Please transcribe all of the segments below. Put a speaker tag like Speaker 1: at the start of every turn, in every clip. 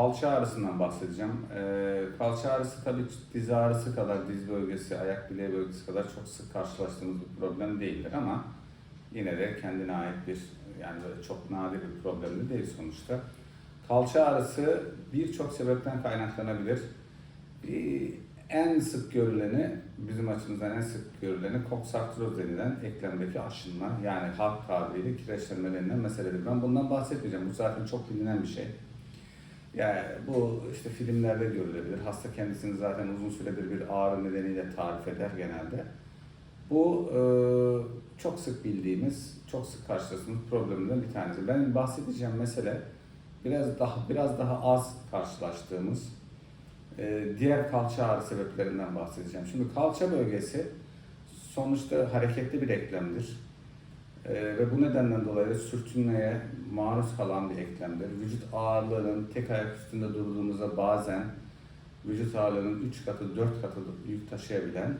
Speaker 1: kalça ağrısından bahsedeceğim. Ee, kalça ağrısı tabii diz ağrısı kadar, diz bölgesi, ayak bileği bölgesi kadar çok sık karşılaştığımız bir problem değildir ama yine de kendine ait bir, yani böyle çok nadir bir problem de değil sonuçta. Kalça ağrısı birçok sebepten kaynaklanabilir. Ee, en sık görüleni, bizim açımızdan en sık görüleni koksartroz denilen eklemdeki aşınma yani halk tabiriyle kireçlenme denilen meseledir. Ben bundan bahsetmeyeceğim. Bu zaten çok bilinen bir şey. Yani bu işte filmlerde görülebilir. Hasta kendisini zaten uzun süredir bir ağrı nedeniyle tarif eder genelde. Bu e, çok sık bildiğimiz, çok sık karşılaştığımız problemlerden bir tanesi. Benim bahsedeceğim mesele biraz daha biraz daha az karşılaştığımız e, diğer kalça ağrı sebeplerinden bahsedeceğim. Şimdi kalça bölgesi sonuçta hareketli bir eklemdir. E, ve bu nedenden dolayı sürtünmeye maruz kalan bir eklemdir. Vücut ağırlığının tek ayak üstünde durduğumuzda bazen vücut ağırlığının 3 katı 4 katı yük taşıyabilen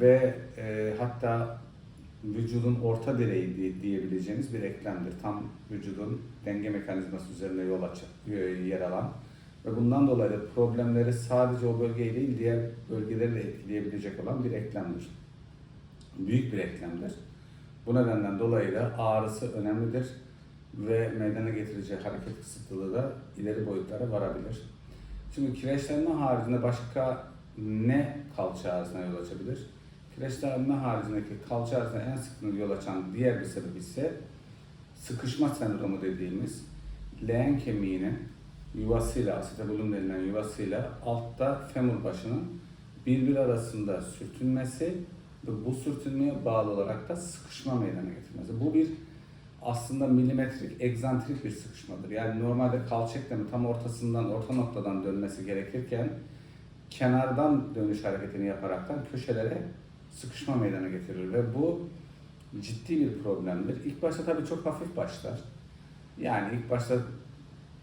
Speaker 1: ve e, hatta vücudun orta direği diye- diyebileceğimiz bir eklemdir. Tam vücudun denge mekanizması üzerinde yol aç yer alan ve bundan dolayı da problemleri sadece o bölgeyi değil diğer bölgeleri de etkileyebilecek olan bir eklemdir. Büyük bir eklemdir. Bu nedenden dolayı da ağrısı önemlidir ve meydana getireceği hareket kısıtlılığı da ileri boyutlara varabilir. Şimdi kireçlenme haricinde başka ne kalça ağrısına yol açabilir? Kireçlenme haricindeki kalça ağrısına en sık yol açan diğer bir sebep ise sıkışma sendromu dediğimiz leğen kemiğinin yuvasıyla, asetabulum denilen yuvasıyla altta femur başının birbiri arasında sürtünmesi ve bu sürtünmeye bağlı olarak da sıkışma meydana getirmesi. Bu bir aslında milimetrik, egzantrik bir sıkışmadır. Yani normalde kalça eklemi tam ortasından, orta noktadan dönmesi gerekirken kenardan dönüş hareketini yaparaktan köşelere sıkışma meydana getirir ve bu ciddi bir problemdir. İlk başta tabii çok hafif başlar. Yani ilk başta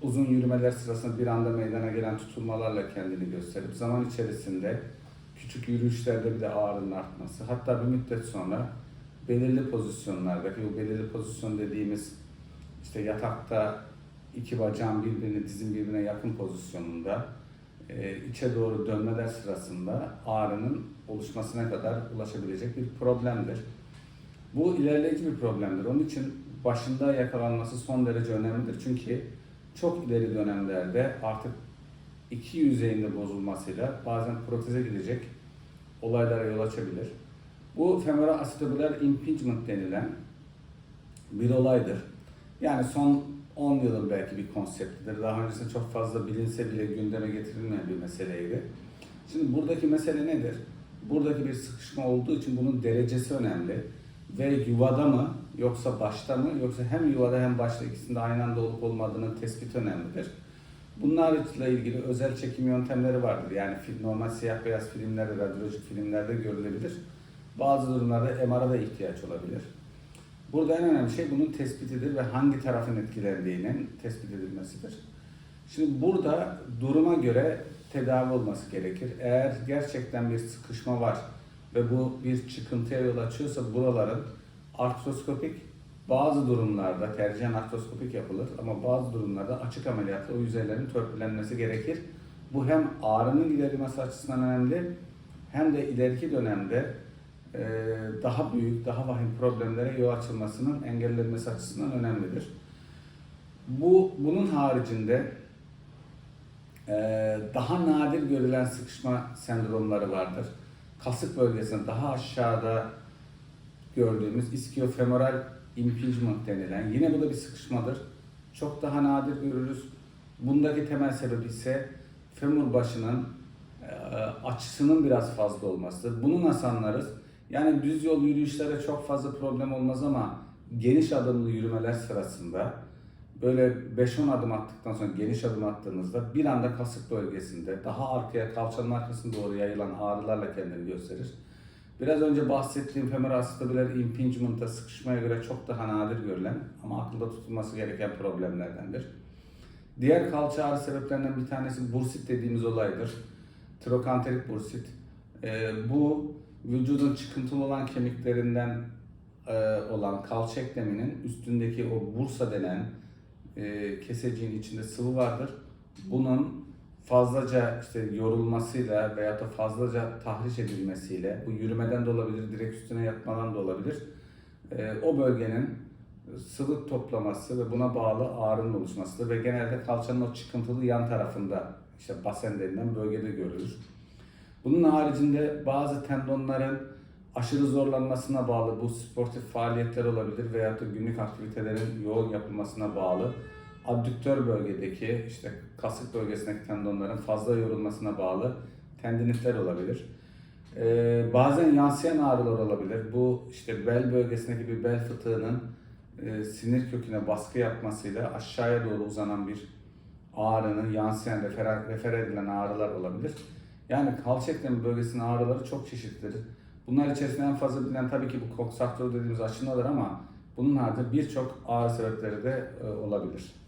Speaker 1: uzun yürümeler sırasında bir anda meydana gelen tutulmalarla kendini gösterip zaman içerisinde küçük yürüyüşlerde bir de ağrının artması hatta bir müddet sonra belirli pozisyonlardaki bu belirli pozisyon dediğimiz işte yatakta iki bacağın birbirine dizin birbirine yakın pozisyonunda e, içe doğru dönmeler sırasında ağrının oluşmasına kadar ulaşabilecek bir problemdir. Bu ilerleyici bir problemdir. Onun için başında yakalanması son derece önemlidir. Çünkü çok ileri dönemlerde artık iki yüzeyinde bozulmasıyla bazen proteze gidecek olaylara yol açabilir. Bu femoral acetabular impingement denilen bir olaydır. Yani son 10 yılın belki bir konseptidir. Daha öncesinde çok fazla bilinse bile gündeme getirilmeyen bir meseleydi. Şimdi buradaki mesele nedir? Buradaki bir sıkışma olduğu için bunun derecesi önemli. Ve yuvada mı yoksa başta mı yoksa hem yuvada hem başta ikisinde aynı anda olup olmadığının tespiti önemlidir. Bunlarla ilgili özel çekim yöntemleri vardır. Yani normal siyah beyaz filmlerde, radyolojik filmlerde görülebilir. Bazı durumlarda MR'a da ihtiyaç olabilir. Burada en önemli şey bunun tespitidir ve hangi tarafın etkilendiğinin tespit edilmesidir. Şimdi burada duruma göre tedavi olması gerekir. Eğer gerçekten bir sıkışma var ve bu bir çıkıntıya yol açıyorsa buraların artroskopik bazı durumlarda tercihen artroskopik yapılır ama bazı durumlarda açık ameliyatla o yüzeylerin törpülenmesi gerekir. Bu hem ağrının giderilmesi açısından önemli hem de ileriki dönemde e, daha büyük, daha vahim problemlere yol açılmasının engellenmesi açısından önemlidir. Bu bunun haricinde e, daha nadir görülen sıkışma sendromları vardır. Kasık bölgesinde daha aşağıda gördüğümüz iskiofemoral impingement denilen yine bu da bir sıkışmadır. Çok daha nadir görürüz. Bundaki temel sebebi ise femur başının e, açısının biraz fazla olmasıdır. Bunu nasıl anlarız? Yani düz yol yürüyüşlere çok fazla problem olmaz ama geniş adımlı yürümeler sırasında böyle 5-10 adım attıktan sonra geniş adım attığınızda bir anda kasık bölgesinde daha arkaya kalçanın arkasına doğru yayılan ağrılarla kendini gösterir. Biraz önce bahsettiğim femoral acetabular impingement'a sıkışmaya göre çok daha nadir görülen ama akılda tutulması gereken problemlerdendir. Diğer kalça ağrı sebeplerinden bir tanesi bursit dediğimiz olaydır. Trokanterik bursit. Ee, bu vücudun çıkıntılı olan kemiklerinden e, olan kalça ekleminin üstündeki o bursa denen e, keseciğin içinde sıvı vardır. bunun fazlaca işte yorulmasıyla veya da fazlaca tahriş edilmesiyle bu yürümeden de olabilir, direkt üstüne yatmadan da olabilir. Ee, o bölgenin sıvı toplaması ve buna bağlı ağrının oluşmasıdır ve genelde kalçanın o çıkıntılı yan tarafında işte basen denilen bölgede görülür. Bunun haricinde bazı tendonların aşırı zorlanmasına bağlı bu sportif faaliyetler olabilir veya da günlük aktivitelerin yoğun yapılmasına bağlı abdüktör bölgedeki işte kasık bölgesindeki tendonların fazla yorulmasına bağlı tendinitler olabilir. Ee, bazen yansıyan ağrılar olabilir. Bu işte bel bölgesindeki bir bel fıtığının e, sinir köküne baskı yapmasıyla aşağıya doğru uzanan bir ağrının yansıyan, refer, refer edilen ağrılar olabilir. Yani kalça eklemi bölgesinin ağrıları çok çeşitlidir. Bunlar içerisinde en fazla bilinen tabii ki bu koksaktör dediğimiz aşınadır ama bunun haricinde birçok ağrı sebepleri de e, olabilir.